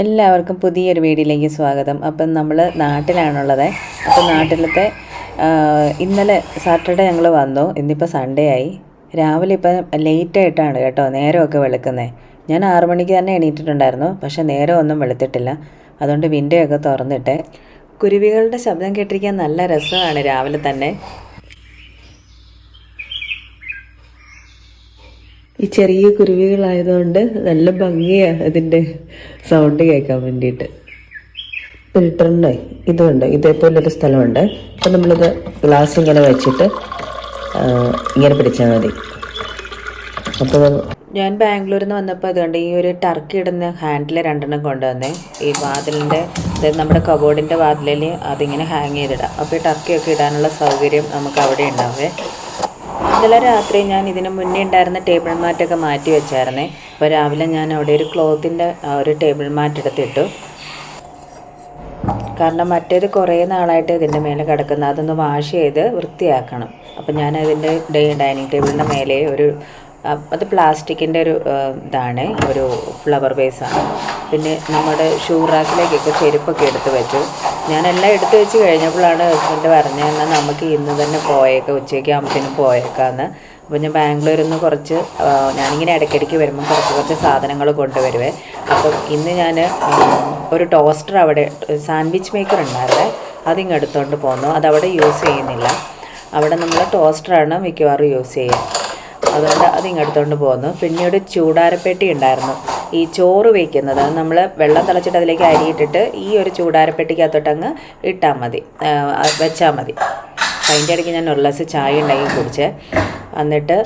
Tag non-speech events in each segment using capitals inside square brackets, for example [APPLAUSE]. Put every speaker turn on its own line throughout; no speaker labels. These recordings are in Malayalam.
എല്ലാവർക്കും പുതിയൊരു വീഡിയോയിലേക്ക് സ്വാഗതം. അപ്പം നമ്മൾ നാട്ടിലാണുള്ളത്. അപ്പം നാട്ടിലത്തെ ഇന്നലെ സാറ്റർഡേ ഞങ്ങൾ വന്നു. ഇന്നിപ്പോൾ സൺഡേ ആയി. രാവിലെ ഇപ്പം ലേറ്റ് ആയിട്ടാണ് കേട്ടോ നേരമൊക്കെ വെളുക്കുന്നത് ഞാൻ ആറു മണിക്ക് തന്നെ എണീറ്റിട്ടുണ്ടായിരുന്നു. പക്ഷേ നേരം ഒന്നും വെളുത്തിട്ടില്ല. അതുകൊണ്ട് വിൻഡോ ഒക്കെ തുറന്നിട്ട് കുരുവികളുടെ ശബ്ദം കേട്ടിരിക്കാൻ നല്ല രസമാണ് രാവിലെ തന്നെ. ഈ ചെറിയ കുരുവികളായതുകൊണ്ട് നല്ല ഭംഗിയാണ് അതിന്റെ സൗണ്ട് കേൾക്കാൻ വേണ്ടിയിട്ട്. ഫിൽറ്ററിന്റെ ഇതുണ്ട് ഇതേപോലൊരു സ്ഥലമുണ്ട്. അപ്പം നമ്മളിത് ഗ്ലാസ് ഇങ്ങനെ വെച്ചിട്ട് ഇങ്ങനെ പിടിച്ചാൽ മതി. അപ്പോൾ ഞാൻ ബാംഗ്ലൂരിൽ നിന്ന് വന്നപ്പോൾ അതുകൊണ്ട് ഈ ഒരു ടർക്കി ഇടുന്ന ഹാൻഡിൽ രണ്ടെണ്ണം കൊണ്ടുവന്നേ. ഈ വാതിലിന്റെ അതായത് നമ്മുടെ കബോർഡിന്റെ വാതിലിൽ അതിങ്ങനെ ഹാങ് ചെയ്തിടാം. അപ്പോൾ ഈ ടർക്കിയൊക്കെ ഇടാനുള്ള സൗകര്യം നമുക്ക് അവിടെ ഉണ്ടാവേ. ഇന്നലെ രാത്രി ഞാൻ ഇതിന് മുന്നേ ഉണ്ടായിരുന്ന ടേബിൾ മാറ്റൊക്കെ മാറ്റി വെച്ചായിരുന്നേ. അപ്പോൾ രാവിലെ ഞാൻ അവിടെ ഒരു ക്ലോത്തിന്റെ ഒരു ടേബിൾ മാറ്റ് എടുത്തിട്ടു കാരണം മറ്റേത് കുറേ നാളായിട്ട് ഇതിന്റെ മേലെ കിടക്കുന്ന. അതൊന്ന് വാഷ് ചെയ്ത് വൃത്തിയാക്കണം. അപ്പോൾ ഞാൻ അതിന്റെ ഡൈനിങ് ടേബിളിന്റെ മേലെ ഒരു അത് പ്ലാസ്റ്റിക്കിന്റെ ഒരു ഇതാണ് ഒരു ഫ്ലവർ വേസാണ് പിന്നെ നമ്മുടെ ഷൂ റാക്കിലേക്കൊക്കെ ചെരുപ്പൊക്കെ എടുത്ത് വെച്ചു. ഞാനെല്ലാം എടുത്ത് വെച്ച് കഴിഞ്ഞപ്പോഴാണ് ഹസ്ബൻഡ് പറഞ്ഞത് എന്നാൽ നമുക്ക് ഇന്ന് തന്നെ പോയേക്കാം ഉച്ചയ്ക്ക് ആകുമ്പത്തേനും പോയേക്കാന്ന്. അപ്പോൾ ഞാൻ ബാംഗ്ലൂരിൽ നിന്ന് കുറച്ച് ഞാനിങ്ങനെ ഇടയ്ക്കിടയ്ക്ക് വരുമ്പോൾ കുറച്ച് കുറച്ച് സാധനങ്ങൾ കൊണ്ടുവരുവേ. അപ്പം ഇന്ന് ഞാൻ ഒരു ടോസ്റ്റർ അവിടെ സാൻഡ്വിച്ച് മേക്കർ ഉണ്ടായിരുന്നേ അതിങ്ങ് എടുത്തുകൊണ്ട് പോന്നു. അതവിടെ യൂസ് ചെയ്യുന്നില്ല. അവിടെ നമ്മൾ ടോസ്റ്ററാണ് മിക്കവാറും യൂസ് ചെയ്യുക. അതുകൊണ്ട് അത് എടുത്തുകൊണ്ട് പോന്നു. പിന്നീട് ചൂടാരപ്പെട്ടി ഉണ്ടായിരുന്നു. ഈ ചോറ് വയ്ക്കുന്നത് നമ്മൾ വെള്ളം തിളച്ചിട്ട് അതിലേക്ക് അരിയിട്ടിട്ട് ഈ ഒരു ചൂടാരപ്പെട്ടിക്കകത്തോട്ട് അങ്ങ് ഇട്ടാൽ മതി വെച്ചാൽ മതി. അതിന്റെ ഇടയ്ക്ക് ഞാൻ ഒരു ഗ്ലാസ് ചായ ഉണ്ടാക്കി കുടിച്ച്. എന്നിട്ട്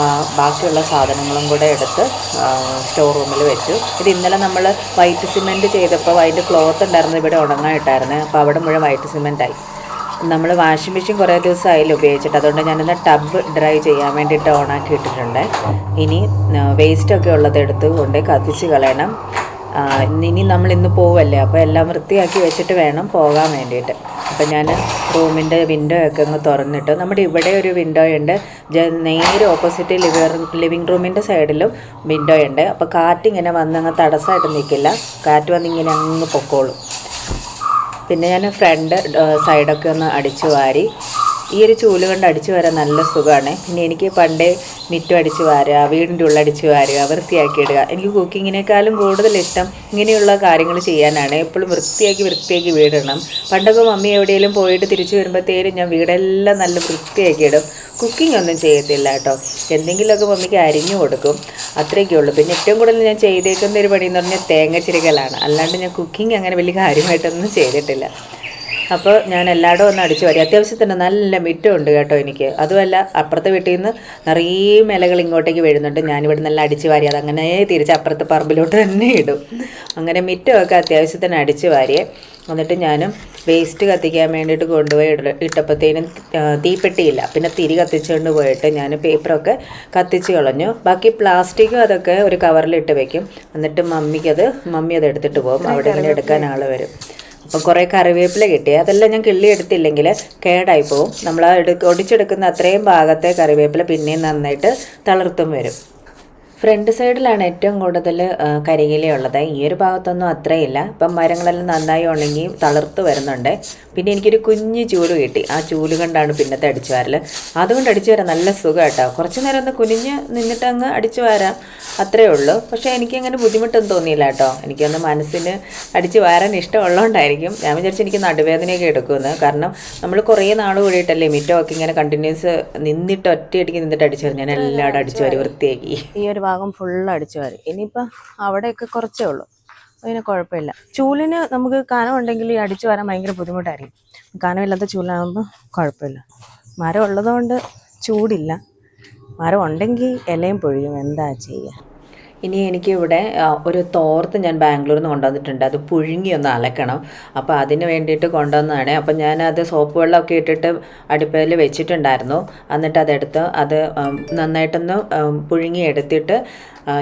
ആ ബാക്കിയുള്ള സാധനങ്ങളും കൂടെ എടുത്ത് സ്റ്റോർ റൂമിൽ വെച്ചു. ഇത് ഇന്നലെ നമ്മൾ വൈറ്റ് സിമെന്റ് ചെയ്തപ്പോൾ അതിന്റെ ക്ലോത്ത് ഉണ്ടായിരുന്നു ഇവിടെ ഉണങ്ങാനായിട്ടായിരുന്നു അപ്പോൾ അവിടെ മുഴുവൻ വൈറ്റ് സിമെന്റായി നമ്മൾ വാഷിംഗ് മെഷീൻ കുറേ ദിവസമായില്ല ഉപയോഗിച്ചിട്ട്. അതുകൊണ്ട് ഞാനൊന്ന് ടബ് ഡ്രൈ ചെയ്യാൻ വേണ്ടിയിട്ട് ഓണാക്കി ഇട്ടിട്ടുണ്ട്. ഇനി വേസ്റ്റൊക്കെ ഉള്ളത് എടുത്ത് കൊണ്ട് കത്തിച്ച് കളയണം. ഇനി നമ്മൾ ഇന്ന് പോവല്ലേ? അപ്പോൾ എല്ലാം വൃത്തിയാക്കി വെച്ചിട്ട് വേണം പോകാൻ വേണ്ടിയിട്ട്. അപ്പോൾ ഞാൻ റൂമിന്റെ വിൻഡോ ഒക്കെ അങ്ങ് തുറന്നിട്ട്. നമ്മുടെ ഇവിടെ ഒരു വിൻഡോ ഉണ്ട്. നേരെ ഓപ്പോസിറ്റ് ലിവിംഗ് ലിവിങ് റൂമിന്റെ സൈഡിലും വിൻഡോ ഉണ്ട്. അപ്പോൾ കാറ്റ് ഇങ്ങനെ വന്ന് അങ്ങ് തടസ്സമായിട്ട് നിൽക്കില്ല. കാറ്റ് വന്ന് ഇങ്ങനെ അങ്ങ് പൊക്കോളും. പിന്നെ ഞാൻ ഫ്രണ്ട് സൈഡൊക്കെ ഒന്ന് അടിച്ചു വാരി. ഈ ഒരു ചൂൽ കൊണ്ട് അടിച്ചു വരാൻ നല്ല സുഖമാണ് പിന്നെ എനിക്ക് പണ്ടേ മിറ്റം അടിച്ചു വാരുക വീടിന്റെ ഉള്ളിൽ അടിച്ചു വാരുക വൃത്തിയാക്കി ഇടുക. എനിക്ക് കുക്കിങ്ങിനേക്കാളും കൂടുതൽ ഇഷ്ടം ഇങ്ങനെയുള്ള കാര്യങ്ങൾ ചെയ്യാനാണ്. എപ്പോഴും വൃത്തിയാക്കി വൃത്തിയാക്കി വീടിടണം പണ്ടൊക്കെ മമ്മി എവിടെയെങ്കിലും പോയിട്ട് തിരിച്ചു വരുമ്പോഴത്തേനും ഞാൻ വീടെല്ലാം നല്ല വൃത്തിയാക്കി ഇടും. കുക്കിംഗ് ഒന്നും ചെയ്യത്തില്ല കേട്ടോ. എന്തെങ്കിലുമൊക്കെ മമ്മിക്ക് അരിഞ്ഞു കൊടുക്കും. അത്രയൊക്കെ ഉള്ളൂ. പിന്നെ ഏറ്റവും കൂടുതൽ ഞാൻ ചെയ്തേക്കുന്ന ഒരു പണി എന്ന് പറഞ്ഞാൽ തേങ്ങ ചിരകലാണ്. അല്ലാണ്ട് ഞാൻ കുക്കിംഗ് അങ്ങനെ വലിയ കാര്യമായിട്ടൊന്നും ചെയ്തിട്ടില്ല. അപ്പോൾ ഞാൻ എല്ലായിടും ഒന്ന് അടിച്ചു വാരി. അത്യാവശ്യത്തിന് നല്ല മിറ്റമുണ്ട് കേട്ടോ എനിക്ക്. അതുമല്ല അപ്പുറത്തെ വീട്ടിൽ നിന്ന് നിറയെ ഇലകൾ ഇങ്ങോട്ടേക്ക് വീഴുന്നുണ്ട്. ഞാനിവിടെ നല്ല അടിച്ചു വാരി അതങ്ങനെ തിരിച്ച് അപ്പുറത്തെ പറമ്പിലോട്ട് തന്നെ ഇടും. അങ്ങനെ മിറ്റമൊക്കെ അത്യാവശ്യത്തിന് അടിച്ചു വാരിയേ എന്നിട്ട് ഞാനും വേസ്റ്റ് കത്തിക്കാൻ വേണ്ടിയിട്ട് കൊണ്ടുപോയി ഇട ഇട്ടപ്പോഴത്തേനും തീപ്പെട്ടിയില്ല. പിന്നെ തിരി കത്തിച്ചുകൊണ്ട് പോയിട്ട് ഞാൻ പേപ്പറൊക്കെ കത്തിച്ച് കളഞ്ഞു. ബാക്കി പ്ലാസ്റ്റിക്കും അതൊക്കെ ഒരു കവറിലിട്ട് വെക്കും. എന്നിട്ട് മമ്മിക്കത് മമ്മി അത് എടുത്തിട്ട് പോകും. അവിടെ ഇങ്ങനെ എടുക്കാൻ ആൾ വരും. അപ്പം കുറേ കറിവേപ്പില കിട്ടി. അതെല്ലാം ഞാൻ കിള്ളി എടുത്തില്ലെങ്കിൽ കേടായി പോവും. നമ്മൾ എടുക്ക ഒടിച്ചെടുക്കുന്ന അത്രയും ഭാഗത്തെ കറിവേപ്പില പിന്നെയും നന്നായിട്ട് തളിർത്തും വരും. ഫ്രണ്ട് സൈഡിലാണ് ഏറ്റവും കൂടുതൽ കരികില ഉള്ളത്. ഈ ഒരു ഭാഗത്തൊന്നും അത്രയില്ല. ഇപ്പം മരങ്ങളെല്ലാം നന്നായി ഉണങ്ങി തളർത്ത് വരുന്നുണ്ട്. പിന്നെ എനിക്കൊരു കുഞ്ഞു ചൂൽ കിട്ടി. ആ ചൂൽ കൊണ്ടാണ് പിന്നത്തെ അടിച്ചു വാരൽ അതുകൊണ്ട് അടിച്ചു വരാൻ നല്ല സുഖം കേട്ടോ കുറച്ച് നേരം ഒന്ന് കുനിഞ്ഞ് നിന്നിട്ട് അങ്ങ് അടിച്ചു വാരാം. അത്രയേ ഉള്ളൂ. പക്ഷേ എനിക്കങ്ങനെ ബുദ്ധിമുട്ടൊന്നും തോന്നിയില്ല കേട്ടോ. എനിക്കൊന്ന് മനസ്സിന് അടിച്ചു വാരാൻ ഇഷ്ടമുള്ളതുകൊണ്ടായിരിക്കും. ഞാൻ വിചാരിച്ചു എനിക്ക് നടുവേദനയൊക്കെ എടുക്കുമെന്ന്. കാരണം നമ്മൾ കുറേ നാൾ കൂടിയിട്ടല്ലേ മിറ്റമൊക്കെ ഇങ്ങനെ കണ്ടിന്യൂസ് നിന്നിട്ട് ഒറ്റയടിക്ക് നിന്നിട്ട് അടിച്ചു വരും. ഞാൻ എല്ലാവരും അടിച്ചു വരും വൃത്തിയാക്കി.
ഈ ഒരു ഭാഗം ഫുള്ള് അടിച്ചു വാരി. ഇനിയിപ്പോൾ അവിടെയൊക്കെ കുറച്ചേ ഉള്ളൂ. അതിന് കുഴപ്പമില്ല. ചൂലിന് നമുക്ക് കനമുണ്ടെങ്കിൽ ഈ അടിച്ചു വരാൻ ഭയങ്കര ബുദ്ധിമുട്ടായിരിക്കും. കനമില്ലാത്ത ചൂലാകുമ്പോൾ കുഴപ്പമില്ല. മരം ഉള്ളതുകൊണ്ട് ചൂടില്ല. മരം ഉണ്ടെങ്കിൽ ഇലയും പൊഴിയും എന്താ ചെയ്യുക?
ഇനി എനിക്ക് ഇവിടെ ഒരു തോർത്ത് ഞാൻ ബാംഗ്ലൂരിൽ നിന്ന് കൊണ്ടുവന്നിട്ടുണ്ട്. അത് പുഴുങ്ങി ഒന്ന് അലക്കണം. അപ്പോൾ അതിന് വേണ്ടിയിട്ട് കൊണ്ടുവന്നതാണ്. അപ്പം ഞാനത് സോപ്പ് വെള്ളമൊക്കെ ഇട്ടിട്ട് അടുപ്പയിൽ വെച്ചിട്ടുണ്ടായിരുന്നു. എന്നിട്ട് അതെടുത്ത് അത് നന്നായിട്ടൊന്ന് പുഴുങ്ങി എടുത്തിട്ട്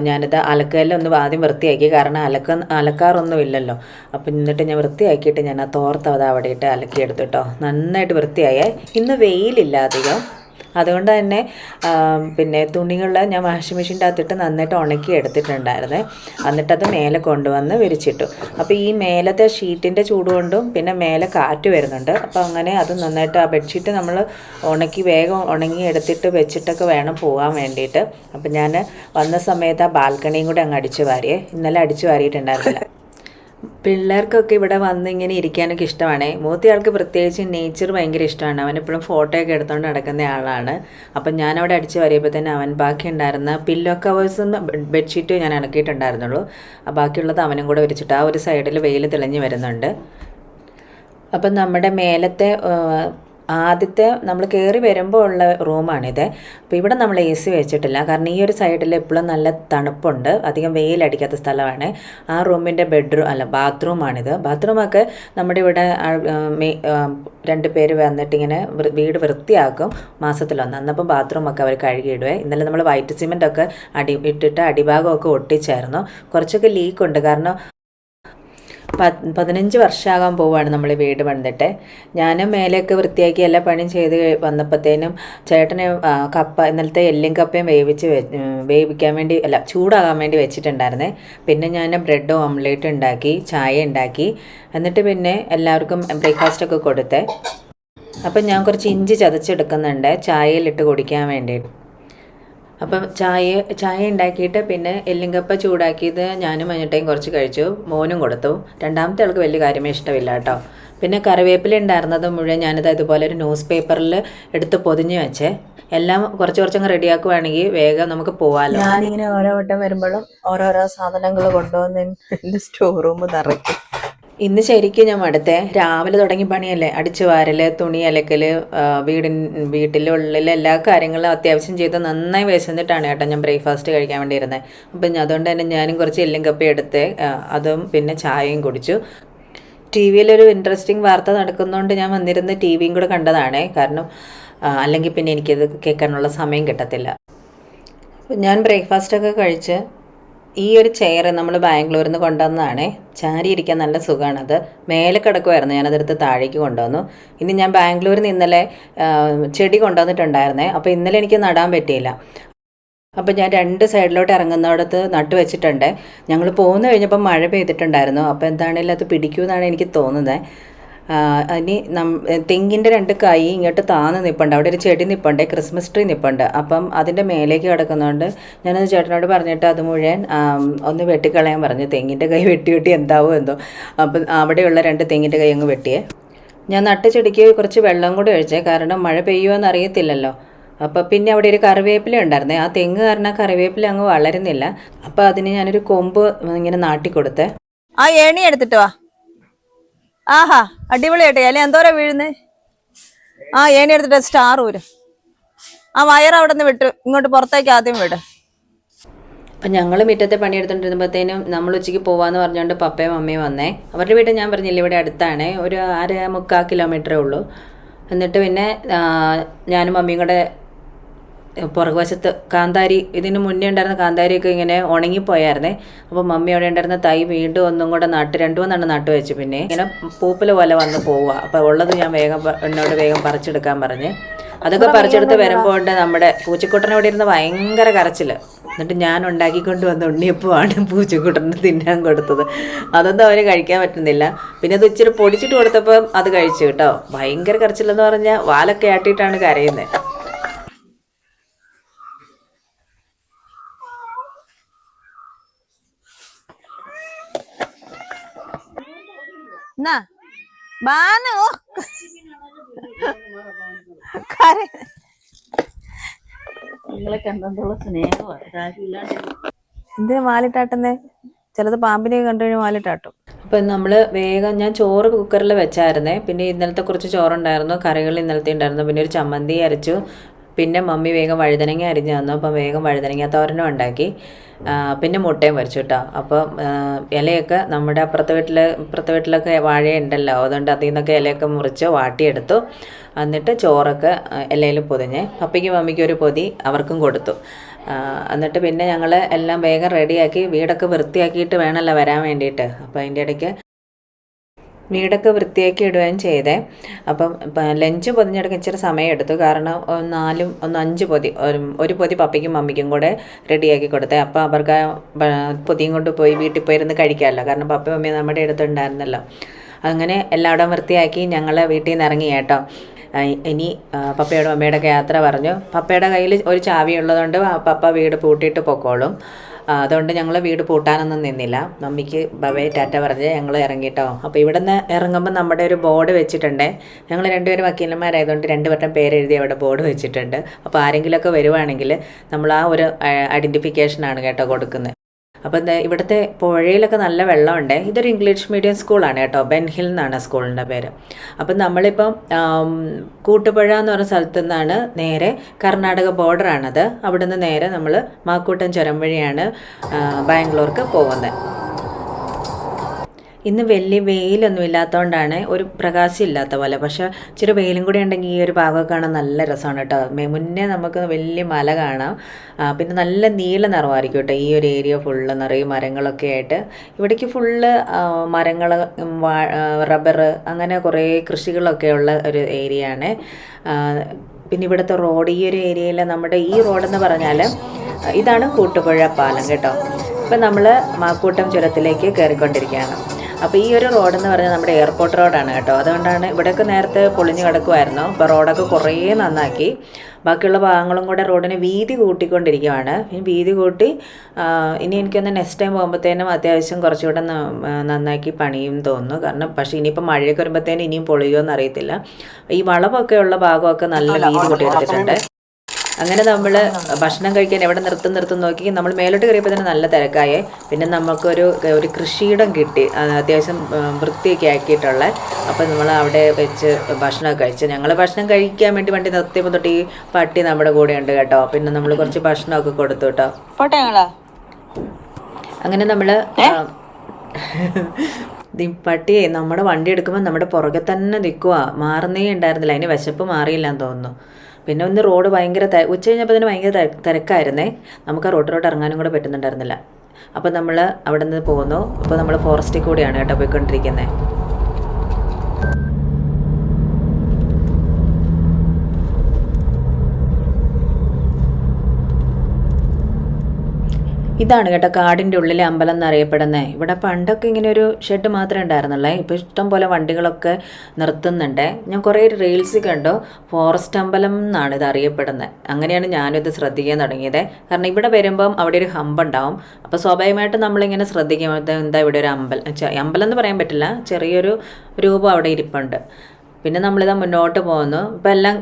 ഞാനത് അലക്കലിലൊന്ന് ആദ്യം വൃത്തിയാക്കി. കാരണം അലക്ക അലക്കാറൊന്നും ഇല്ലല്ലോ അപ്പം എന്നിട്ട് ഞാൻ വൃത്തിയാക്കിയിട്ട് ഞാൻ ആ തോർത്ത് അത് അവിടെ ഇട്ട് അലക്കിയെടുത്തു കേട്ടോ നന്നായിട്ട് വൃത്തിയായേ. ഇന്ന് വെയിലില്ല അധികം. അതുകൊണ്ട് തന്നെ പിന്നെ തുണികൾ ഞാൻ വാഷിംഗ് മെഷീന്റെ അകത്തിട്ട് നന്നായിട്ട് ഉണക്കി എടുത്തിട്ടുണ്ടായിരുന്നേ. എന്നിട്ടത് മേലെ കൊണ്ടുവന്ന് വിരിച്ചിട്ടു. അപ്പോൾ ഈ മേലത്തെ ഷീറ്റിന്റെ ചൂട് കൊണ്ടും പിന്നെ മേലെ കാറ്റ് വരുന്നുണ്ട്. അപ്പോൾ അങ്ങനെ അത് നന്നായിട്ട് ആ ബെഡ്ഷീറ്റ് നമ്മൾ ഉണക്കി വേഗം ഉണങ്ങി എടുത്തിട്ട് വെച്ചിട്ടൊക്കെ വേണം പോകാൻ വേണ്ടിയിട്ട്. അപ്പം ഞാൻ വന്ന സമയത്ത് ആ ബാൽക്കണിയും കൂടെ അങ്ങ് അടിച്ചു വാരിയേ. ഇന്നലെ അടിച്ചു വാരിയിട്ടുണ്ടായിരുന്നില്ല. [LAUGHS] പിള്ളേർക്കൊക്കെ ഇവിടെ വന്ന് ഇങ്ങനെ ഇരിക്കാനൊക്കെ ഇഷ്ടമാണ്. മൂത്തയാൾക്ക് പ്രത്യേകിച്ച് നേച്ചർ ഭയങ്കര ഇഷ്ടമാണ്. അവൻ എപ്പോഴും ഫോട്ടോ ഒക്കെ എടുത്തുകൊണ്ട് നടക്കുന്ന ആളാണ്. അപ്പം ഞാൻ അവിടെ അടിച്ച് വരയപ്പോൾ തന്നെ അവൻ ബാക്കി ഉണ്ടായിരുന്ന പില്ലോ കവേഴ്സും ബെഡ്ഷീറ്റും ഞാൻ ഇണക്കിയിട്ടുണ്ടായിരുന്നുള്ളൂ ആ ബാക്കിയുള്ളത് അവനും കൂടെ വിരിച്ചിട്ട് ആ ഒരു സൈഡിൽ വെയിൽ തെളിഞ്ഞ് വരുന്നുണ്ട്. അപ്പം നമ്മുടെ മേലത്തെ ആദ്യത്തെ നമ്മൾ കയറി വരുമ്പോൾ ഉള്ള റൂമാണിത്. അപ്പോൾ ഇവിടെ നമ്മൾ എ സി വെച്ചിട്ടില്ല. കാരണം ഈ ഒരു സൈഡിൽ എപ്പോഴും നല്ല തണുപ്പുണ്ട്. അധികം വെയിലടിക്കാത്ത സ്ഥലമാണ്. ആ റൂമിന്റെ ബെഡ്റൂം അല്ല ബാത്റൂമാണിത്. ബാത്റൂമൊക്കെ നമ്മുടെ ഇവിടെ രണ്ട് പേര് വന്നിട്ട് ഇങ്ങനെ വീട് വൃത്തിയാക്കും മാസത്തിലൊന്ന്. അന്നപ്പം ബാത്റൂമൊക്കെ അവർ കഴുകിയിടുവേ. ഇന്നലെ നമ്മൾ വൈറ്റ് സിമെന്റ് ഒക്കെ അടി ഇട്ടിട്ട് അടിഭാഗമൊക്കെ ഒട്ടിച്ചായിരുന്നു. കുറച്ചൊക്കെ ലീക്കുണ്ട്. കാരണം പതിനഞ്ച് വർഷമാകാൻ പോവുകയാണ് നമ്മൾ വീട് പണിതിട്ട്. ഞാൻ മേലെയൊക്കെ വൃത്തിയാക്കി എല്ലാ പണിയും ചെയ്ത് വന്നപ്പോഴത്തേനും ചേട്ടന് കപ്പ ഇന്നലത്തെ എല്ലും കപ്പയും വേവിച്ച് വേവിക്കാൻ വേണ്ടി അല്ല ചൂടാകാൻ വേണ്ടി വെച്ചിട്ടുണ്ടായിരുന്നേ. പിന്നെ ഞാൻ ബ്രെഡും ഓംലേറ്റും ഉണ്ടാക്കി ചായ ഉണ്ടാക്കി. എന്നിട്ട് പിന്നെ എല്ലാവർക്കും ബ്രേക്ക്ഫാസ്റ്റൊക്കെ കൊടുത്തേ. അപ്പം ഞാൻ കുറച്ച് ഇഞ്ചി ചതച്ചെടുക്കുന്നുണ്ട്. ചായയിലിട്ട് കുടിക്കാൻ വേണ്ടിയിട്ട് അപ്പം ചായ ചായ ഉണ്ടാക്കിയിട്ട് പിന്നെ എല്ലിങ്കപ്പ ചൂടാക്കിയത് ഞാനും മഞ്ഞട്ടയും കുറച്ച് കഴിച്ചു. മോനും കൊടുത്തു. രണ്ടാമത്തെ ആൾക്ക് വലിയ കാര്യമേ ഇഷ്ടമില്ല കേട്ടോ. പിന്നെ കറിവേപ്പില ഉണ്ടായിരുന്നത് മുഴുവൻ ഞാനത് ഇതുപോലെ ഒരു ന്യൂസ് പേപ്പറിൽ എടുത്ത് പൊതിഞ്ഞ് വെച്ചേ. എല്ലാം കുറച്ച് കുറച്ചങ്ങ് റെഡിയാക്കുവാണെങ്കിൽ വേഗം നമുക്ക് പോവാലോ.
ഞാനിങ്ങനെ ഓരോ വട്ടം വരുമ്പോഴും ഓരോരോ സാധനങ്ങൾ കൊണ്ടുവന്ന് സ്റ്റോർ റൂം നിറയ്ക്കും.
ഇന്ന് ശരിക്കും ഞാൻ മടുത്തെ. രാവിലെ തുടങ്ങി പണിയല്ലേ? അടിച്ചു വാരൽ തുണി അലക്കൽ വീടി വീടിൻ വീട്ടിലുള്ളിൽ എല്ലാ കാര്യങ്ങളും അത്യാവശ്യം ചെയ്ത് നന്നായി വിശന്നിട്ടാണ് കേട്ടോ ഞാൻ ബ്രേക്ക്ഫാസ്റ്റ് കഴിക്കാൻ വേണ്ടി ഇരുന്നത് അപ്പം അതുകൊണ്ട് തന്നെ ഞാനും കുറച്ച് എല്ലും കപ്പി എടുത്ത് അതും പിന്നെ ചായയും കുടിച്ചു. ടി വിയിലൊരു ഇൻട്രസ്റ്റിംഗ് വാർത്ത നടക്കുന്നതുകൊണ്ട് ഞാൻ വന്നിരുന്ന് ടി വിയും കൂടെ കണ്ടതാണ്. കാരണം അല്ലെങ്കിൽ പിന്നെ എനിക്കത് കേൾക്കാനുള്ള സമയം കിട്ടത്തില്ല. ഞാൻ ബ്രേക്ക്ഫാസ്റ്റൊക്കെ കഴിച്ച് ഈ ഒരു ചെയർ നമ്മൾ ബാംഗ്ലൂരിൽ നിന്ന് കൊണ്ടുവന്നതാണ്. ചാരി ഇരിക്കാൻ നല്ല സുഖമാണത് മേലെ കിടക്കുമായിരുന്നു ഞാനതെടുത്ത് താഴേക്ക് കൊണ്ടുവന്നു. ഇനി ഞാൻ ബാംഗ്ലൂരിൽ നിന്ന് ഇന്നലെ ചെടി കൊണ്ടുവന്നിട്ടുണ്ടായിരുന്നേ. അപ്പോൾ ഇന്നലെ എനിക്ക് നടാൻ പറ്റിയില്ല. അപ്പോൾ ഞാൻ രണ്ട് സൈഡിലോട്ട് ഇറങ്ങുന്നിടത്ത് നട്ടു വെച്ചിട്ടുണ്ട്. ഞങ്ങൾ പോകുന്ന കഴിഞ്ഞപ്പോൾ മഴ പെയ്തിട്ടുണ്ടായിരുന്നു. അപ്പോൾ എന്താണേലും അത് പിടിക്കുമെന്നാണ് എനിക്ക് തോന്നുന്നത് ഇനി നം തെങ്ങിന്റെ രണ്ട് കൈ ഇങ്ങോട്ട് താന്ന് നിൽപ്പുണ്ട് അവിടെ ഒരു ചെടി നിൽപ്പുണ്ട് ക്രിസ്മസ് ട്രീ നിൽപ്പുണ്ട് അപ്പം അതിന്റെ മേലേക്ക് കിടക്കുന്നതുകൊണ്ട് ഞാനത് ചേട്ടനോട് പറഞ്ഞിട്ട് അത് മുഴുവൻ ഒന്ന് വെട്ടിക്കളയാൻ പറഞ്ഞു. തെങ്ങിന്റെ കൈ വെട്ടി വെട്ടി എന്താവോ എന്തോ. അപ്പം അവിടെയുള്ള രണ്ട് തെങ്ങിന്റെ കൈ അങ്ങ് വെട്ടിയേ. ഞാൻ നട്ട ചെടിക്ക് കുറച്ച് വെള്ളം കൂടി ഒഴിച്ചേ. കാരണം മഴ പെയ്യുമോ അറിയത്തില്ലല്ലോ. അപ്പോൾ പിന്നെ അവിടെ ഒരു കറിവേപ്പില ഉണ്ടായിരുന്നേ. ആ തെങ്ങ് കാരണം കറിവേപ്പില അങ്ങ് വളരുന്നില്ല. അപ്പോൾ അതിന് ഞാനൊരു കൊമ്പ് ഇങ്ങനെ നാട്ടി കൊടുത്തേ
ആ ഏണി എടുത്തിട്ട് വാ. ആഹാ അടിപൊളിയായിട്ട്. ഇല എന്തോരാ വീഴുന്നേ? ആ ഏനി എടുത്തിട്ട് സ്റ്റാർ ഊര്. ആ വയർ അവിടെ നിന്ന് വിട്ടു ഇങ്ങോട്ട് പുറത്തേക്ക് ആദ്യം വിട്.
അപ്പം ഞങ്ങൾ മുറ്റത്തെ പണിയെടുത്തോണ്ടിരുന്നപ്പോഴത്തേനും നമ്മൾ ഉച്ചയ്ക്ക് പോവാന്ന് പറഞ്ഞുകൊണ്ട് പപ്പയും അമ്മയും വന്നേ. അവരുടെ വീട് ഞാൻ പറഞ്ഞില്ല ഇവിടെ അടുത്താണ്. ഒരു അര മുക്കാൽ കിലോമീറ്ററേ ഉള്ളൂ. എന്നിട്ട് പിന്നെ ഞാനും മമ്മിയും കൂടെ പുറകുവശത്ത് കാന്താരി ഇതിന് മുന്നേ ഉണ്ടായിരുന്ന കാന്താരിയൊക്കെ ഇങ്ങനെ ഉണങ്ങിപ്പോയായിരുന്നേ അപ്പോൾ മമ്മി അവിടെ ഉണ്ടായിരുന്ന തൈ വീണ്ടും ഒന്നും കൂടെ നട്ട് രണ്ടു മൂന്നെണ്ണം നട്ട് വെച്ചു പിന്നെ. ഇങ്ങനെ പൂപ്പല പോലെ വന്ന് പോവുക. അപ്പോൾ ഉള്ളത് ഞാൻ വേഗം എന്നോട് വേഗം പറിച്ചെടുക്കാൻ പറഞ്ഞ്. അതൊക്കെ പറിച്ചെടുത്ത് വരുമ്പോൾ നമ്മുടെ പൂച്ചക്കുട്ടനോട് ഇരുന്ന് ഭയങ്കര കരച്ചിൽ. എന്നിട്ട് ഞാൻ ഉണ്ടാക്കിക്കൊണ്ട് വന്ന ഉണ്ണിയപ്പമാണ് പൂച്ചക്കുട്ടന് തിന്നാൻ കൊടുത്തത്. അതൊന്നും അവന് കഴിക്കാൻ പറ്റുന്നില്ല. പിന്നെ അത് ഇച്ചിരി പൊടിച്ചിട്ട് കൊടുത്തപ്പോൾ അത് കഴിച്ചു കേട്ടോ. ഭയങ്കര കരച്ചിലെന്ന് പറഞ്ഞാൽ വാലൊക്കെ ആട്ടിയിട്ടാണ് കരയുന്നത്
എന്നാ ബാനു. കര-
നിങ്ങളെ കണ്ടുള്ള സ്നേഹമാണ് കാര്യമില്ലാണ്ട്.
എന്തിനാ വാലിട്ടാട്ടുന്നേ ചിലത് പാമ്പിനെ കണ്ടു കഴിഞ്ഞാൽ വാലിട്ടാട്ടും
അപ്പം നമ്മൾ വേഗം ഞാൻ ചോറ് കുക്കറിൽ വെച്ചായിരുന്നേ. പിന്നെ ഇന്നലത്തെ കുറച്ച് ചോറുണ്ടായിരുന്നു. കറികൾ ഇന്നലത്തെ ഉണ്ടായിരുന്നു. പിന്നെ ഒരു ചമ്മന്തി അരച്ചു. പിന്നെ മമ്മി വേഗം വഴുതനങ്ങ അരിഞ്ഞ് തന്നു. അപ്പം വേഗം വഴുതനങ്ങ തോരനും ഉണ്ടാക്കി പിന്നെ മുട്ടയും വരച്ചു കേട്ടോ അപ്പം ഇലയൊക്കെ നമ്മുടെ അപ്പുറത്തെ വീട്ടിൽ ഇപ്പുറത്തെ വീട്ടിലൊക്കെ വാഴയുണ്ടല്ലോ. അതുകൊണ്ട് അതിൽ നിന്നൊക്കെ ഇലയൊക്കെ മുറിച്ച് വാട്ടിയെടുത്തു. എന്നിട്ട് ചോറൊക്കെ ഇലയിൽ പൊതിഞ്ഞ് പപ്പയ്ക്കും മമ്മിക്കും ഒരു പൊതി അവർക്കും കൊടുത്തു. എന്നിട്ട് പിന്നെ ഞങ്ങൾ എല്ലാം വേഗം റെഡിയാക്കി വീടൊക്കെ വൃത്തിയാക്കിയിട്ട് വേണമല്ലോ വരാൻ വേണ്ടിയിട്ട്. അപ്പോൾ അതിന്റെ ഇടയ്ക്ക് വീടൊക്കെ വൃത്തിയാക്കി ഇടുകയും ചെയ്തേ. അപ്പം ലഞ്ച് പൊതിഞ്ഞെടുക്കാൻ ഇച്ചിരി സമയം എടുത്തു കാരണം നാലും ഒന്ന് അഞ്ച് പൊതി ഒരു- പൊതി പപ്പയ്ക്കും മമ്മിക്കും കൂടെ റെഡിയാക്കി കൊടുത്തേ. അപ്പോൾ അവർക്ക് പൊതിയും കൊണ്ട് പോയി വീട്ടിൽ പോയിരുന്ന് കഴിക്കാമല്ലോ. കാരണം പപ്പയും മമ്മിയും നമ്മുടെ അടുത്തുണ്ടായിരുന്നല്ലോ. അങ്ങനെ എല്ലായിടവും വൃത്തിയാക്കി ഞങ്ങൾ വീട്ടിൽ നിന്ന് ഇറങ്ങി കേട്ടോ. ഇനി പപ്പയുടെ മമ്മയുടെ ഒക്കെ യാത്ര പറഞ്ഞു. പപ്പയുടെ കയ്യിൽ ഒരു ചാവി ഉള്ളതുകൊണ്ട് പപ്പ വീട് പൂട്ടിയിട്ട് പൊക്കോളും. അതുകൊണ്ട് ഞങ്ങൾ വീട് പൂട്ടാനൊന്നും നിന്നില്ല. മമ്മിക്ക് ബവേ ടാറ്റ പറഞ്ഞ് ഞങ്ങൾ ഇറങ്ങിട്ടോ. അപ്പോൾ ഇവിടെ നിന്ന് ഇറങ്ങുമ്പോൾ നമ്മുടെ ഒരു ബോർഡ് വെച്ചിട്ടുണ്ട്. ഞങ്ങൾ രണ്ടുപേരും വക്കീലന്മാരായതുകൊണ്ട് രണ്ടുപേരുടെ പേര് എഴുതി അവിടെ ബോർഡ് വെച്ചിട്ടുണ്ട്. അപ്പോൾ ആരെങ്കിലുമൊക്കെ വരുവാണെങ്കിൽ നമ്മൾ ആ ഒരു ഐഡന്റിഫിക്കേഷനാണ് കേട്ടോ കൊടുക്കുന്നത് അപ്പോൾ എന്താ ഇവിടുത്തെ പുഴയിലൊക്കെ നല്ല വെള്ളമുണ്ട്. ഇതൊരു ഇംഗ്ലീഷ് മീഡിയം സ്കൂളാണ് കേട്ടോ. ബെൻഹിൽ എന്നാണ് സ്കൂളിന്റെ പേര്. അപ്പം നമ്മളിപ്പം കൂട്ടുപുഴ എന്ന് പറഞ്ഞ സ്ഥലത്തു നിന്നാണ് നേരെ കർണാടക ബോർഡറാണത് അവിടുന്ന് നേരെ നമ്മൾ മാക്കൂട്ടം ചുരം വഴിയാണ് ബാംഗ്ലൂർക്ക് പോകുന്നത്. ഇന്ന് വലിയ വെയിലൊന്നും ഇല്ലാത്തതുകൊണ്ടാണ് ഒരു പ്രകാശം ഇല്ലാത്ത പോലെ. പക്ഷെ ഇച്ചിരി വെയിലും കൂടി ഉണ്ടെങ്കിൽ ഈ ഒരു ഭാഗമൊക്കെ കാണാൻ നല്ല രസമാണ് കേട്ടോ. മുന്നേ നമുക്ക് വലിയ മല കാണാം. പിന്നെ നല്ല നീല നിറമായിരിക്കും കേട്ടോ ഈ ഒരു ഏരിയ ഫുള്ള് നിറയെ മരങ്ങളൊക്കെ ആയിട്ട്. ഇവിടേക്ക് ഫുള്ള് മരങ്ങൾ റബ്ബർ അങ്ങനെ കുറേ കൃഷികളൊക്കെ ഉള്ള ഒരു ഏരിയ ആണ്. പിന്നെ ഇവിടുത്തെ റോഡ് ഈ ഒരു ഏരിയയിൽ നമ്മുടെ ഈ റോഡെന്ന് പറഞ്ഞാൽ ഇതാണ് കൂട്ടുപുഴ പാലം കേട്ടോ. ഇപ്പം നമ്മൾ മാക്കൂട്ടം ചുരത്തിലേക്ക് കയറിക്കൊണ്ടിരിക്കുകയാണ്. അപ്പോൾ ഈ ഒരു റോഡ് എന്ന് പറഞ്ഞാൽ നമ്മുടെ എയർപോർട്ട് റോഡാണ് കേട്ടോ. അതുകൊണ്ടാണ് ഇവിടെയൊക്കെ നേരത്തെ പൊളിഞ്ഞു കിടക്കുമായിരുന്നു ഇപ്പോൾ റോഡൊക്കെ കുറേ നന്നാക്കി. ബാക്കിയുള്ള ഭാഗങ്ങളും കൂടെ റോഡിന് വീതി കൂട്ടിക്കൊണ്ടിരിക്കുകയാണ് ഇനി വീതി കൂട്ടി ഇനി എനിക്കൊന്ന് നെക്സ്റ്റ് ടൈം പോകുമ്പോഴത്തേനും അത്യാവശ്യം കുറച്ചുകൂടെ നന്നാക്കി പണിയും തോന്നുന്നു. കാരണം പക്ഷേ ഇനിയിപ്പോൾ മഴയൊക്കെ വരുമ്പോഴത്തേനും ഇനിയും പൊളിയുമോ എന്നറിയത്തില്ല ഈ വളവൊക്കെ ഉള്ള ഭാഗമൊക്കെ നല്ല വീതി കൂട്ടി എടുത്തിട്ടുണ്ട് അങ്ങനെ നമ്മൾ ഭക്ഷണം കഴിക്കാൻ എവിടെ നിർത്തും നിർത്തും നോക്കി നമ്മൾ മേലോട്ട് കയറിയപ്പോൾ തന്നെ നല്ല തിരക്കായേ. പിന്നെ നമുക്കൊരു ഒരു കൃഷിയിടം കിട്ടി. അത്യാവശ്യം വൃത്തിയൊക്കെ ആക്കിയിട്ടുള്ള. അപ്പോൾ നമ്മൾ അവിടെ വെച്ച് ഭക്ഷണമൊക്കെ കഴിച്ചു. ഞങ്ങൾ ഭക്ഷണം കഴിക്കാൻ വേണ്ടി വണ്ടി നിർത്തിയപ്പോൾ തൊട്ട് ഈ പട്ടി നമ്മുടെ കൂടെ ഉണ്ട് കേട്ടോ. പിന്നെ നമ്മൾ കുറച്ച് ഭക്ഷണമൊക്കെ കൊടുത്തു കേട്ടോ. അങ്ങനെ നമ്മൾ പട്ടിയെ നമ്മുടെ വണ്ടി എടുക്കുമ്പോൾ നമ്മുടെ പുറകെ തന്നെ നിൽക്കുക മാറുന്നേ ഉണ്ടായിരുന്നില്ല. അതിന് വിശപ്പ് മാറിയില്ല എന്ന് തോന്നുന്നു. പിന്നെ ഒന്ന് റോഡ് ഭയങ്കര ഉച്ച കഴിഞ്ഞപ്പോൾ തന്നെ ഭയങ്കര തിരക്കായിരുന്നേ. നമുക്ക് ആ റോഡിലോട്ട് ഇറങ്ങാനും കൂടെ പറ്റുന്നുണ്ടായിരുന്നില്ല. അപ്പോൾ നമ്മൾ അവിടെ നിന്ന് പോകുന്നു ഇപ്പോൾ നമ്മൾ ഫോറസ്റ്റിൽ കൂടിയാണ് കേട്ടോ പോയിക്കൊണ്ടിരിക്കുന്നത് ഇതാണ് കേട്ടോ കാടിന്റെ ഉള്ളിലെ അമ്പലം എന്നറിയപ്പെടുന്നത് ഇവിടെ പണ്ടൊക്കെ ഇങ്ങനെ ഒരു ഷെഡ് മാത്രമേ ഉണ്ടായിരുന്നുള്ളേ. ഇപ്പോൾ ഇഷ്ടം പോലെ വണ്ടികളൊക്കെ നിർത്തുന്നുണ്ട്. ഞാൻ കുറേ റീൽസ് കണ്ടു. ഫോറസ്റ്റ് അമ്പലം എന്നാണ് ഇത് അറിയപ്പെടുന്നത് അങ്ങനെയാണ് ഞാനും ഇത് ശ്രദ്ധിക്കാൻ തുടങ്ങിയത്. കാരണം ഇവിടെ വരുമ്പം അവിടെ ഒരു ഹമ്പ് ഉണ്ടാവും. അപ്പോൾ സ്വാഭാവികമായിട്ടും നമ്മളിങ്ങനെ ശ്രദ്ധിക്കുന്നത് എന്താ ഇവിടെ ഒരു അമ്പലം അമ്പലം എന്ന് പറയാൻ പറ്റില്ല. ചെറിയൊരു രൂപം അവിടെ ഇരിപ്പുണ്ട്. പിന്നെ നമ്മളിത് മുന്നോട്ട് പോകുന്നു. ഇപ്പം എല്ലാം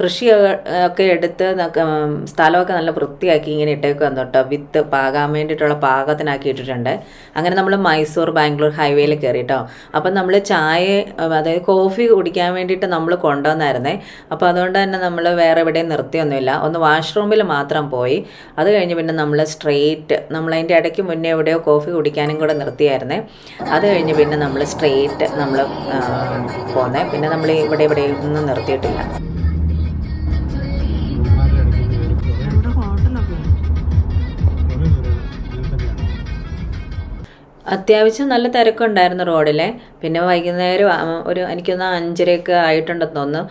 കൃഷി ഒക്കെ എടുത്ത് സ്ഥലമൊക്കെ നല്ല വൃത്തിയാക്കി ഇങ്ങനെ ഇട്ടേക്ക് കേട്ടോ വിത്ത് പാകാൻ വേണ്ടിയിട്ടുള്ള പാകത്തിനാക്കി ഇട്ടിട്ടുണ്ട്. അങ്ങനെ നമ്മൾ മൈസൂർ ബാംഗ്ലൂർ ഹൈവേയിൽ കയറി കേട്ടോ അപ്പം നമ്മൾ ചായ അതായത് കോഫി കുടിക്കാൻ വേണ്ടിയിട്ട് നമ്മൾ കൊണ്ടുവന്നായിരുന്നേ. അപ്പോൾ അതുകൊണ്ട് തന്നെ നമ്മൾ വേറെ എവിടെയും നിർത്തിയൊന്നുമില്ല. ഒന്ന് വാഷ്റൂമിൽ മാത്രം പോയി. അത് കഴിഞ്ഞ് പിന്നെ നമ്മൾ സ്ട്രെയിറ്റ് നമ്മൾ അതിന്റെ ഇടയ്ക്ക് മുന്നേ എവിടെയോ കോഫി കുടിക്കാനും കൂടെ നിർത്തിയായിരുന്നേ. അത് കഴിഞ്ഞ് പിന്നെ നമ്മൾ സ്ട്രെയിറ്റ് നമ്മൾ പോന്നേ. പിന്നെ നമ്മൾ ഇവിടെ ഇവിടെ ഒന്നും നിർത്തിയിട്ടില്ല. അത്യാവശ്യം നല്ല തിരക്കുണ്ടായിരുന്നു റോഡിലെ. പിന്നെ വൈകുന്നേരം ഒരു എനിക്കൊന്ന് അഞ്ചരയൊക്കെ ആയിട്ടുണ്ടെന്ന് തോന്നുന്നു.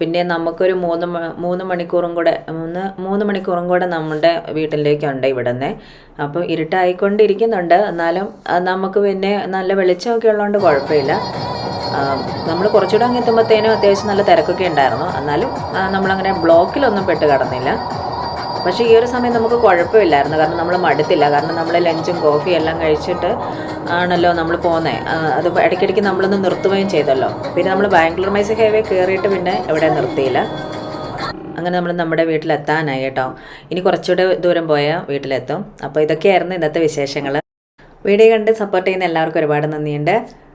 പിന്നെ നമുക്കൊരു മൂന്ന് മൂന്ന് മണിക്കൂറും കൂടെ മൂന്ന് മൂന്ന് മണിക്കൂറും കൂടെ നമ്മുടെ വീട്ടിലേക്കുണ്ട് ഇവിടുന്ന്. അപ്പോൾ ഇരുട്ടായിക്കൊണ്ടിരിക്കുന്നുണ്ട്. എന്നാലും നമുക്ക് പിന്നെ നല്ല വെളിച്ചമൊക്കെ ഉള്ളതുകൊണ്ട് കുഴപ്പമില്ല. നമ്മൾ കുറച്ചുകൂടെ അങ്ങ് എത്തുമ്പോഴത്തേനും അത്യാവശ്യം നല്ല തിരക്കൊക്കെ ഉണ്ടായിരുന്നു. എന്നാലും നമ്മളങ്ങനെ ബ്ലോക്കിലൊന്നും പെട്ട് കടന്നില്ല. പക്ഷേ ഈ ഒരു സമയം നമുക്ക് കുഴപ്പമില്ലായിരുന്നു. കാരണം നമ്മൾ മടുത്തില്ല. കാരണം നമ്മൾ ലഞ്ചും കോഫിയും എല്ലാം കഴിച്ചിട്ട് ആണല്ലോ നമ്മൾ പോകുന്നത് അത് ഇടയ്ക്കിടയ്ക്ക് നമ്മളൊന്ന് നിർത്തുകയും ചെയ്തല്ലോ. പിന്നെ നമ്മൾ ബാംഗ്ലൂർ മൈസൂർ ഹൈവേ കയറിയിട്ട് പിന്നെ എവിടെ നിർത്തിയില്ല. അങ്ങനെ നമ്മൾ നമ്മുടെ വീട്ടിലെത്താനായി കേട്ടോ. ഇനി കുറച്ചുകൂടെ ദൂരം പോയാൽ വീട്ടിലെത്തും. അപ്പോൾ ഇതൊക്കെയായിരുന്നു ഇന്നത്തെ വിശേഷങ്ങൾ വീഡിയോ കണ്ട് സപ്പോർട്ട് ചെയ്യുന്ന എല്ലാവർക്കും ഒരുപാട് നന്ദിയുണ്ട്.